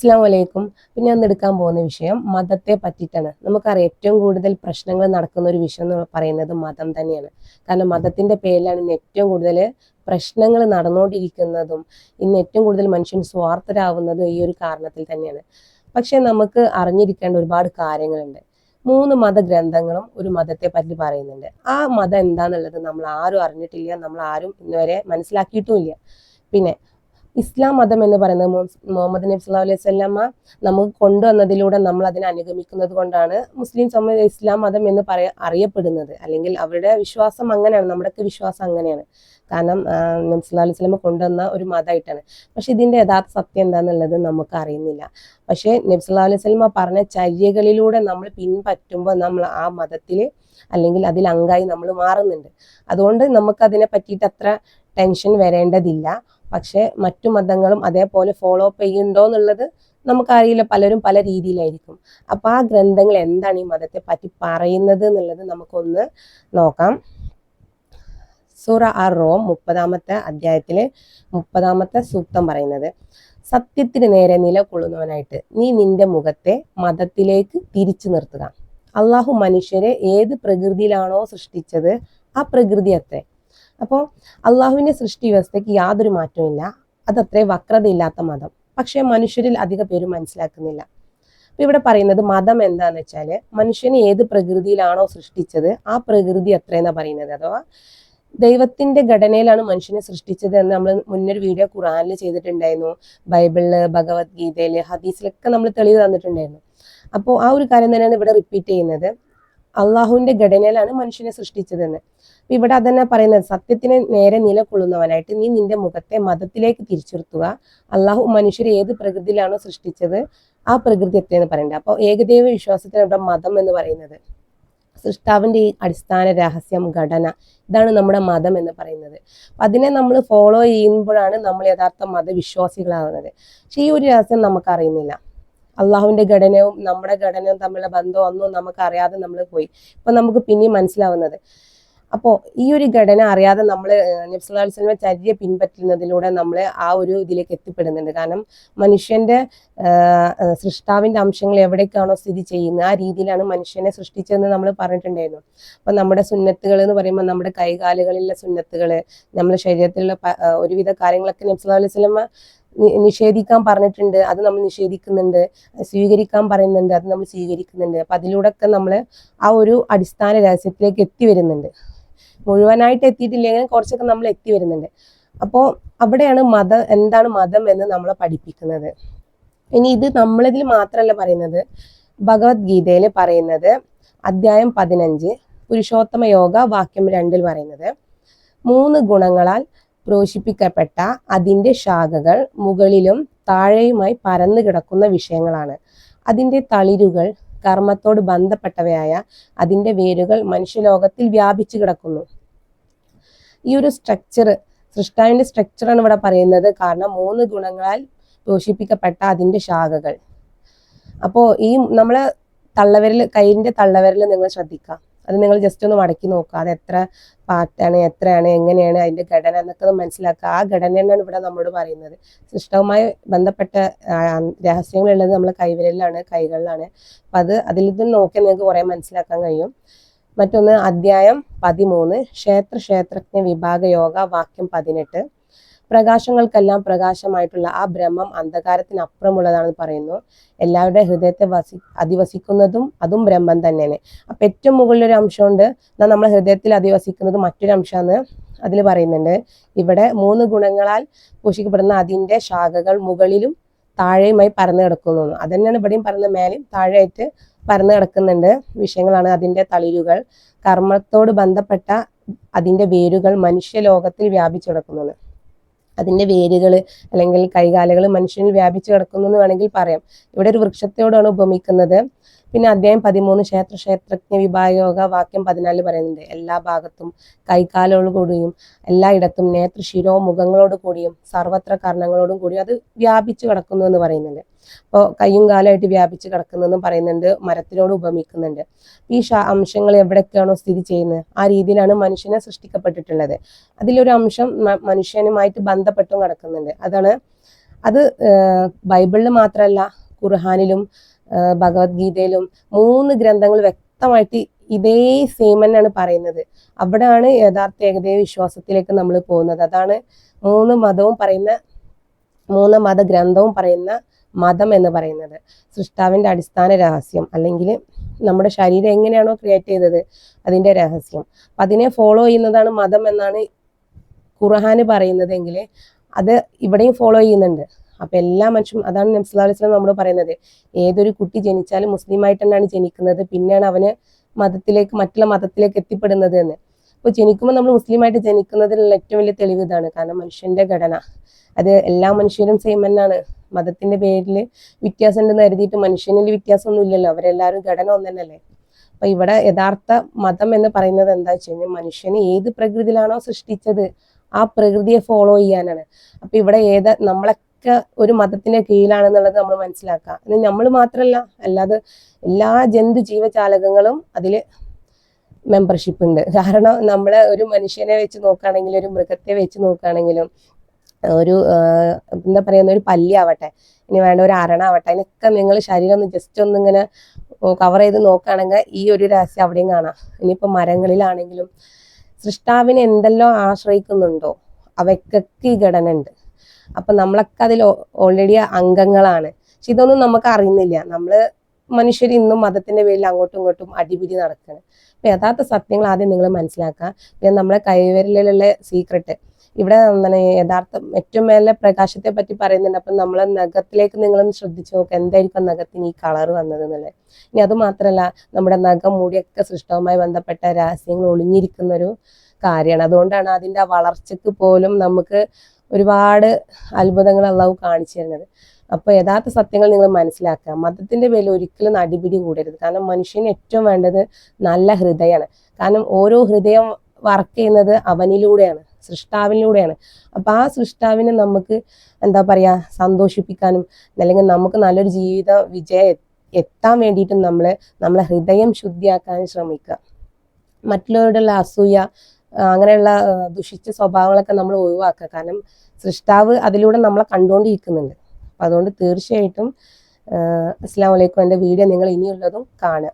അസ്സാം വലൈക്കും പിന്നെ ഒന്ന് എടുക്കാൻ പോകുന്ന വിഷയം മതത്തെ പറ്റിയിട്ടാണ്. നമുക്കറിയാം ഏറ്റവും കൂടുതൽ പ്രശ്നങ്ങൾ നടക്കുന്ന ഒരു വിഷയം എന്ന് പറയുന്നത് മതം തന്നെയാണ്. കാരണം മതത്തിന്റെ പേരിലാണ് ഇന്ന് ഏറ്റവും കൂടുതൽ പ്രശ്നങ്ങൾ നടന്നുകൊണ്ടിരിക്കുന്നതും ഇന്ന് ഏറ്റവും കൂടുതൽ മനുഷ്യൻ സ്വാർത്ഥരാകുന്നതും ഈ ഒരു കാരണത്തിൽ തന്നെയാണ്. പക്ഷെ നമുക്ക് അറിഞ്ഞിരിക്കേണ്ട ഒരുപാട് കാര്യങ്ങളുണ്ട്. മൂന്ന് മതഗ്രന്ഥങ്ങളും ഒരു മതത്തെ പറ്റി പറയുന്നുണ്ട്. ആ മതം എന്താന്നുള്ളത് നമ്മൾ ആരും അറിഞ്ഞിട്ടില്ല. നമ്മൾ ആരും ഇന്നുവരെ മനസ്സിലാക്കിയിട്ടുമില്ല. പിന്നെ ഇസ്ലാം മതം എന്ന് പറയുന്നത് മുഹമ്മദ് നബി സല്ലാ അലൈഹി വസല്ലമ നമുക്ക് കൊണ്ടുവന്നതിലൂടെ നമ്മൾ അതിനെ അനുഗമിക്കുന്നത് കൊണ്ടാണ് മുസ്ലിം സമൂഹം ഇസ്ലാം മതം എന്ന് പറയ അറിയപ്പെടുന്നത്. അല്ലെങ്കിൽ അവരുടെ വിശ്വാസം അങ്ങനെയാണ് നമ്മുടെയൊക്കെ വിശ്വാസം അങ്ങനെയാണ്. കാരണം നബി സല്ലാ അലൈഹി വസല്ലമ കൊണ്ടുവന്ന ഒരു മതമായിട്ടാണ്. പക്ഷെ ഇതിന്റെ യഥാർത്ഥ സത്യം എന്താണെന്നുള്ളത് നമുക്ക് അറിയുന്നില്ല. പക്ഷേ നബി സല്ലാ അലൈഹി വസല്ലമ പറഞ്ഞ ചര്യകളിലൂടെ നമ്മൾ പിൻപറ്റുമ്പോൾ നമ്മൾ ആ മതത്തിൽ അല്ലെങ്കിൽ അതിൽ അംഗമായി നമ്മൾ മാറുന്നുണ്ട്. അതുകൊണ്ട് നമുക്ക് അതിനെ പറ്റിയിട്ട് അത്ര ടെൻഷൻ വരേണ്ടതില്ല. പക്ഷെ മറ്റു മതങ്ങളും അതേപോലെ ഫോളോ അപ്പ് ചെയ്യുന്നുണ്ടോ എന്നുള്ളത് നമുക്കറിയില്ല. പലരും പല രീതിയിലായിരിക്കും. അപ്പൊ ആ ഗ്രന്ഥങ്ങൾ എന്താണ് ഈ മതത്തെ പറ്റി പറയുന്നത് എന്നുള്ളത് നമുക്കൊന്ന് നോക്കാം. സൂറ ആർ റോം മുപ്പതാമത്തെ അധ്യായത്തിൽ മുപ്പതാമത്തെ സൂക്തം പറയുന്നത്. സത്യത്തിന് നേരെ നിലകൊള്ളുന്നവനായിട്ട് നീ നിന്റെ മുഖത്തെ മതത്തിലേക്ക് തിരിച്ചു നിർത്തുക. അള്ളാഹു മനുഷ്യരെ ഏത് പ്രകൃതിയിലാണോ സൃഷ്ടിച്ചത് ആ പ്രകൃതി അത്രേ. അപ്പോൾ അള്ളാഹുവിന്റെ സൃഷ്ടി വ്യവസ്ഥയ്ക്ക് യാതൊരു മാറ്റവുമില്ല. അതത്രേ വക്രതയില്ലാത്ത മതം. പക്ഷേ മനുഷ്യരിൽ അധിക പേര് മനസ്സിലാക്കുന്നില്ല. അപ്പോൾ ഇവിടെ പറയുന്നത് മതം എന്താന്ന് വെച്ചാൽ മനുഷ്യനെ ഏത് പ്രകൃതിയിലാണോ സൃഷ്ടിച്ചത് ആ പ്രകൃതി അത്രയെന്നാണ് പറയുന്നത്. അഥവാ ദൈവത്തിന്റെ ഘടനയിലാണ് മനുഷ്യനെ സൃഷ്ടിച്ചത് എന്ന് നമ്മൾ മുന്നൊരു വീഡിയോ ഖുറാനിൽ ചെയ്തിട്ടുണ്ടായിരുന്നു. ബൈബിളിൽ ഭഗവത്ഗീതയിൽ ഹദീസിലൊക്കെ നമ്മൾ തെളിവ് തന്നിട്ടുണ്ടായിരുന്നു. അപ്പോൾ ആ ഒരു കാര്യം തന്നെയാണ് ഇവിടെ റിപ്പീറ്റ് ചെയ്യുന്നത്. അള്ളാഹുവിന്റെ ഘടനയിലാണ് മനുഷ്യനെ സൃഷ്ടിച്ചതെന്ന്. ഇവിടെ അതന്നെ പറയുന്നത് സത്യത്തിന് നേരെ നിലകൊള്ളുന്നവനായിട്ട് നീ നിന്റെ മുഖത്തെ മതത്തിലേക്ക് തിരിച്ചിർത്തുക അള്ളാഹു മനുഷ്യരെ ഏത് പ്രകൃതിയിലാണോ സൃഷ്ടിച്ചത് ആ പ്രകൃതി എത്രയെന്ന് പറയുന്നത് അപ്പോൾ ഏകദൈവ വിശ്വാസത്തിന് ഇവിടെ മതം എന്ന് പറയുന്നത്. സൃഷ്ടാവിന്റെ ഈ അടിസ്ഥാന രഹസ്യം ഘടന ഇതാണ് നമ്മുടെ മതം എന്ന് പറയുന്നത്. അതിനെ നമ്മൾ ഫോളോ ചെയ്യുമ്പോഴാണ് നമ്മൾ യഥാർത്ഥ മതവിശ്വാസികളാകുന്നത്. പക്ഷെ ഈ ഒരു രഹസ്യം നമുക്ക് അറിയുന്നില്ല അള്ളാഹുവിന്റെ ഘടനയും നമ്മുടെ ഘടനയും തമ്മിലുള്ള ബന്ധവും ഒന്നും നമുക്ക് അറിയാതെ നമ്മൾ പോയി. ഇപ്പൊ നമുക്ക് പിന്നെയും മനസ്സിലാവുന്നത്. അപ്പോൾ ഈ ഒരു ഘടന അറിയാതെ നമ്മൾ നബ്സുല്ലാസ്ലമെ ചര്യ പിൻപറ്റുന്നതിലൂടെ നമ്മൾ ആ ഒരു ഇതിലേക്ക് എത്തിപ്പെടുന്നുണ്ട്. കാരണം മനുഷ്യന്റെ സൃഷ്ടാവിന്റെ അംശങ്ങൾ എവിടേക്കാണോ സ്ഥിതി ചെയ്യുന്നത് ആ രീതിയിലാണ് മനുഷ്യനെ സൃഷ്ടിച്ചതെന്ന് നമ്മൾ പറഞ്ഞിട്ടുണ്ടായിരുന്നു. അപ്പൊ നമ്മുടെ സുന്നത്തുകൾ എന്ന് പറയുമ്പോൾ നമ്മുടെ കൈകാലുകളിലെ സുന്നത്തുകൾ നമ്മുടെ ശരീരത്തിലുള്ള ഒരുവിധ കാര്യങ്ങളൊക്കെ നബ്സുല്ലാ അലൈഹി നിഷേധിക്കാൻ പറഞ്ഞിട്ടുണ്ട് അത് നമ്മൾ നിഷേധിക്കുന്നുണ്ട് സ്വീകരിക്കാൻ പറയുന്നുണ്ട് അത് നമ്മൾ സ്വീകരിക്കുന്നുണ്ട്. അപ്പൊ അതിലൂടെയൊക്കെ നമ്മൾ ആ ഒരു അടിസ്ഥാന രഹസ്യത്തിലേക്ക് എത്തി വരുന്നുണ്ട്. മുഴുവനായിട്ട് എത്തിയിട്ടില്ലെങ്കിൽ കുറച്ചൊക്കെ നമ്മൾ എത്തി വരുന്നുണ്ട്. അപ്പോൾ അവിടെയാണ് മതം എന്താണ് മതം എന്ന് നമ്മളെ പഠിപ്പിക്കുന്നത്. ഇനി ഇത് നമ്മളിതിൽ മാത്രമല്ല പറയുന്നത് ഭഗവത്ഗീതയിൽ പറയുന്നത് അധ്യായം പതിനഞ്ച് പുരുഷോത്തമ യോഗ വാക്യം രണ്ടിൽ പറയുന്നത് മൂന്ന് ഗുണങ്ങളാൽ പ്രോഷിപ്പിക്കപ്പെട്ട അതിന്റെ ശാഖകൾ മുകളിലും താഴെയുമായി പരന്നു കിടക്കുന്ന വിഷയങ്ങളാണ്. അതിന്റെ തളിരുകൾ കർമ്മത്തോട് ബന്ധപ്പെട്ടവയായ അതിന്റെ വേരുകൾ മനുഷ്യലോകത്തിൽ വ്യാപിച്ചു കിടക്കുന്നു. ഈ ഒരു സ്ട്രക്ചർ സൃഷ്ടാവിന്റെ സ്ട്രക്ചറാണ് ഇവിടെ പറയുന്നത്. കാരണം മൂന്ന് ഗുണങ്ങളാൽ പോഷിപ്പിക്കപ്പെട്ട അതിന്റെ ശാഖകൾ. അപ്പോൾ ഈ നമ്മൾ തള്ളവരിൽ കയ്യിന്റെ തള്ളവരിൽ നിങ്ങൾ ശ്രദ്ധിക്കുക. അത് നിങ്ങൾ ജസ്റ്റ് ഒന്ന് മടക്കി നോക്കുക അത് എത്ര പാർട്ടാണ് എത്രയാണ് എങ്ങനെയാണ് അതിന്റെ ഘടന എന്നൊക്കെ ഒന്ന് മനസ്സിലാക്കുക ആ ഘടന തന്നെയാണ് ഇവിടെ നമ്മളോട് പറയുന്നത്. സൃഷ്ടവുമായി ബന്ധപ്പെട്ട രഹസ്യങ്ങളുള്ളത് നമ്മൾ കൈവിരലിലാണ് കൈകളിലാണ്. അപ്പൊ അത് അതിൽ നിന്ന് നോക്കി നിങ്ങൾക്ക് കുറെ മനസ്സിലാക്കാൻ കഴിയും. മറ്റൊന്ന് അധ്യായം പതിമൂന്ന്. ക്ഷേത്ര ക്ഷേത്രജ്ഞ വിഭാഗ യോഗ വാക്യം പതിനെട്ട്. പ്രകാശങ്ങൾക്കെല്ലാം പ്രകാശമായിട്ടുള്ള ആ ബ്രഹ്മം അന്ധകാരത്തിനപ്പുറമുള്ളതാണെന്ന് പറയുന്നു. എല്ലാവരുടെ ഹൃദയത്തെ വസി അധിവസിക്കുന്നതും അതും ബ്രഹ്മം തന്നെയാണ്. അപ്പം ഏറ്റവും മുകളിലൊരു അംശമുണ്ട്. എന്നാൽ നമ്മളെ ഹൃദയത്തിൽ അധിവസിക്കുന്നത് മറ്റൊരു അംശമാണ്. അതിൽ പറയുന്നുണ്ട് ഇവിടെ മൂന്ന് ഗുണങ്ങളാൽ പോഷിക്കപ്പെടുന്ന അതിന്റെ ശാഖകൾ മുകളിലും താഴെയുമായി പരന്നു കിടക്കുന്നു. അത് തന്നെയാണ് ഇവിടെയും പറയുന്നത്. മേലെയും താഴെയായിട്ട് പരന്നു കിടക്കുന്നുണ്ട് വിഷയങ്ങളാണ് അതിന്റെ തളിരുകൾ. കർമ്മത്തോട് ബന്ധപ്പെട്ട അതിന്റെ വേരുകൾ മനുഷ്യലോകത്തിൽ വ്യാപിച്ചു കിടക്കുന്നത് അതിന്റെ വേരുകൾ അല്ലെങ്കിൽ കൈകാലുകൾ മനുഷ്യനിൽ വ്യാപിച്ചു കിടക്കുന്നു എന്ന് വേണമെങ്കിൽ പറയാം. ഇവിടെ ഒരു വൃക്ഷത്തോടാണ് ഉപമിക്കുന്നത്. പിന്നെ അധ്യായം പതിമൂന്ന് ക്ഷേത്ര ക്ഷേത്രജ്ഞ വിഭാഗയോഗ വാക്യം പതിനാലിൽ പറയുന്നുണ്ട്. എല്ലാ ഭാഗത്തും കൈകാലുകളോട് കൂടിയും എല്ലായിടത്തും നേത്ര ശിരോ മുഖങ്ങളോട് കൂടിയും സർവത്ര കർണങ്ങളോടും കൂടിയും അത് വ്യാപിച്ചു കിടക്കുന്നു എന്ന് പറയുന്നുണ്ട്. അപ്പോൾ കയ്യും കാലമായിട്ട് വ്യാപിച്ച് കിടക്കുന്നെന്നും പറയുന്നുണ്ട്. മരത്തിനോട് ഉപമിക്കുന്നുണ്ട്. ഈ അംശങ്ങൾ എവിടെയൊക്കെയാണോ സ്ഥിതി ചെയ്യുന്നത്? ആ രീതിയിലാണ് മനുഷ്യനെ സൃഷ്ടിക്കപ്പെട്ടിട്ടുള്ളത്. അതിലൊരു അംശം മനുഷ്യനുമായിട്ട് ബന്ധപ്പെട്ടും കിടക്കുന്നുണ്ട്. അതാണ് അത് ബൈബിളിൽ മാത്രമല്ല ഖുർഹാനിലും ഭഗവത്ഗീതയിലും മൂന്ന് ഗ്രന്ഥങ്ങൾ വ്യക്തമായിട്ട് ഇതേ സെയിം തന്നെയാണ് പറയുന്നത്. അവിടെയാണ് യഥാർത്ഥ ഏകദൈവ വിശ്വാസത്തിലേക്ക് നമ്മൾ പോകുന്നത്. അതാണ് മൂന്ന് മതവും പറയുന്ന മൂന്ന് മതഗ്രന്ഥവും പറയുന്ന മതം എന്ന് പറയുന്നത്. സൃഷ്ടാവിന്റെ അടിസ്ഥാന രഹസ്യം അല്ലെങ്കിൽ നമ്മുടെ ശരീരം എങ്ങനെയാണോ ക്രിയേറ്റ് ചെയ്തത് അതിന്റെ രഹസ്യം. അപ്പൊ അതിനെ ഫോളോ ചെയ്യുന്നതാണ് മതം എന്നാണ് ഖുർഹാന് പറയുന്നതെങ്കിൽ അത് ഇവിടെയും ഫോളോ ചെയ്യുന്നുണ്ട്. അപ്പൊ എല്ലാ മനുഷ്യരും അതാണ് നബ്സുല്ലാ അലൈഹി നമ്മൾ പറയുന്നത്. ഏതൊരു കുട്ടി ജനിച്ചാലും മുസ്ലിം ആയിട്ട് തന്നെയാണ് ജനിക്കുന്നത്. പിന്നെയാണ് അവന് മതത്തിലേക്ക് മറ്റുള്ള മതത്തിലേക്ക് എത്തിപ്പെടുന്നത് എന്ന്. അപ്പോൾ ജനിക്കുമ്പോൾ നമ്മൾ മുസ്ലിമായിട്ട് ജനിക്കുന്നതിനുള്ള ഏറ്റവും വലിയ തെളിവ് ഇതാണ്. കാരണം മനുഷ്യന്റെ ഘടന. അത് എല്ലാ മനുഷ്യരും സെയിം തന്നെയാണ്. മതത്തിന്റെ പേരിൽ വ്യത്യാസം ഉണ്ടെന്ന് കരുതിയിട്ട് മനുഷ്യനിൽ വ്യത്യാസമൊന്നും ഇല്ലല്ലോ. അവരെല്ലാവരും ഘടന ഒന്നെന്നല്ലേ അപ്പൊ ഇവിടെ യഥാർത്ഥ മതം എന്ന് പറയുന്നത് എന്താ വെച്ച് കഴിഞ്ഞാൽ മനുഷ്യനെ ഏത് പ്രകൃതിയിലാണോ സൃഷ്ടിച്ചത് ആ പ്രകൃതിയെ ഫോളോ ചെയ്യാനാണ്. അപ്പൊ ഇവിടെ ഏത് നമ്മളൊക്കെ ഒരു മതത്തിന്റെ കീഴിലാണെന്നുള്ളത് നമ്മൾ മനസ്സിലാക്കുക. നമ്മൾ മാത്രമല്ല അല്ലാതെ എല്ലാ ജന്തു ജീവജാലകങ്ങളും അതിൽ മെമ്പർഷിപ്പ് ഉണ്ട്. കാരണം നമ്മളെ ഒരു മനുഷ്യനെ വെച്ച് നോക്കുകയാണെങ്കിലും ഒരു മൃഗത്തെ വെച്ച് നോക്കുകയാണെങ്കിലും ഒരു എന്താ പറയുന്ന ഒരു പല്ലിയാവട്ടെ ഇനി വേണ്ട ഒരു അരണാവട്ടെ അതിനൊക്കെ നിങ്ങൾ ശരീരം ഒന്ന് ജസ്റ്റ് ഒന്ന് ഇങ്ങനെ കവർ ചെയ്ത് നോക്കുകയാണെങ്കിൽ ഈ ഒരു രഹസ്യം അവിടെയും കാണാം. ഇനിയിപ്പോൾ മരങ്ങളിലാണെങ്കിലും സൃഷ്ടാവിനെ എന്തെല്ലാം ആശ്രയിക്കുന്നുണ്ടോ അവയ്ക്കൊക്കെ ഈ ഘടന ഉണ്ട് അപ്പൊ നമ്മളൊക്കെ അതിൽ ഓൾറെഡി അംഗങ്ങളാണ്. പക്ഷെ ഇതൊന്നും നമുക്ക് അറിയുന്നില്ല. നമ്മൾ മനുഷ്യർ ഇന്നും മതത്തിന്റെ പേരിൽ അങ്ങോട്ടും ഇങ്ങോട്ടും അടിപിടി നടക്കുകയാണ് അപ്പൊ യഥാർത്ഥ സത്യങ്ങൾ ആദ്യം നിങ്ങൾ മനസ്സിലാക്കുക. പിന്നെ നമ്മളെ കൈവിരലിലുള്ള സീക്രട്ട് ഇവിടെ എന്താണ് യഥാർത്ഥം ഏറ്റവും മേലെ പ്രകാശത്തെ പറ്റി പറയുന്നുണ്ട്. അപ്പൊ നമ്മളെ നഖത്തിലേക്ക് നിങ്ങളൊന്ന് ശ്രദ്ധിച്ചു നോക്കുക എന്തായിരിക്കും നഖത്തിന് ഈ കളർ വന്നത് എന്നുള്ളത്. ഇനി അത് മാത്രമല്ല നമ്മുടെ നഖം മൂടിയൊക്കെ സൃഷ്ടവുമായി ബന്ധപ്പെട്ട രഹസ്യങ്ങൾ ഒളിഞ്ഞിരിക്കുന്ന ഒരു കാര്യമാണ്. അതുകൊണ്ടാണ് അതിന്റെ വളർച്ചക്ക് പോലും നമുക്ക് ഒരുപാട് അത്ഭുതങ്ങൾ അള്ളാഹു കാണിച്ചു തരുന്നത്. അപ്പോൾ യഥാർത്ഥ സത്യങ്ങൾ നിങ്ങൾ മനസ്സിലാക്കുക. മതത്തിന്റെ പേരിൽ ഒരിക്കലും അടിപിടി കൂടരുത്. കാരണം മനുഷ്യന് ഏറ്റവും വേണ്ടത് നല്ല ഹൃദയമാണ്. കാരണം ഓരോ ഹൃദയം വർക്ക് ചെയ്യുന്നത് അവനിലൂടെയാണ് സൃഷ്ടാവിലൂടെയാണ്. അപ്പൊ ആ സൃഷ്ടാവിനെ നമുക്ക് എന്താ പറയാ സന്തോഷിപ്പിക്കാനും അല്ലെങ്കിൽ നമുക്ക് നല്ലൊരു ജീവിത വിജയം എത്താൻ വേണ്ടിയിട്ടും നമ്മൾ നമ്മളെ ഹൃദയം ശുദ്ധിയാക്കാൻ ശ്രമിക്കുക. മറ്റുള്ളവരുടെ അസൂയ അങ്ങനെയുള്ള ദുഷിച്ച സ്വഭാവങ്ങളൊക്കെ നമ്മൾ ഒഴിവാക്കുക. കാരണം സൃഷ്ടാവ് അതിലൂടെ നമ്മളെ കണ്ടുകൊണ്ടിരിക്കുന്നുണ്ട്. അപ്പം അതുകൊണ്ട് തീർച്ചയായിട്ടും അസ്സാം വലൈക്കും എന്റെ വീഡിയോ നിങ്ങൾ ഇനിയുള്ളതും കാണുക.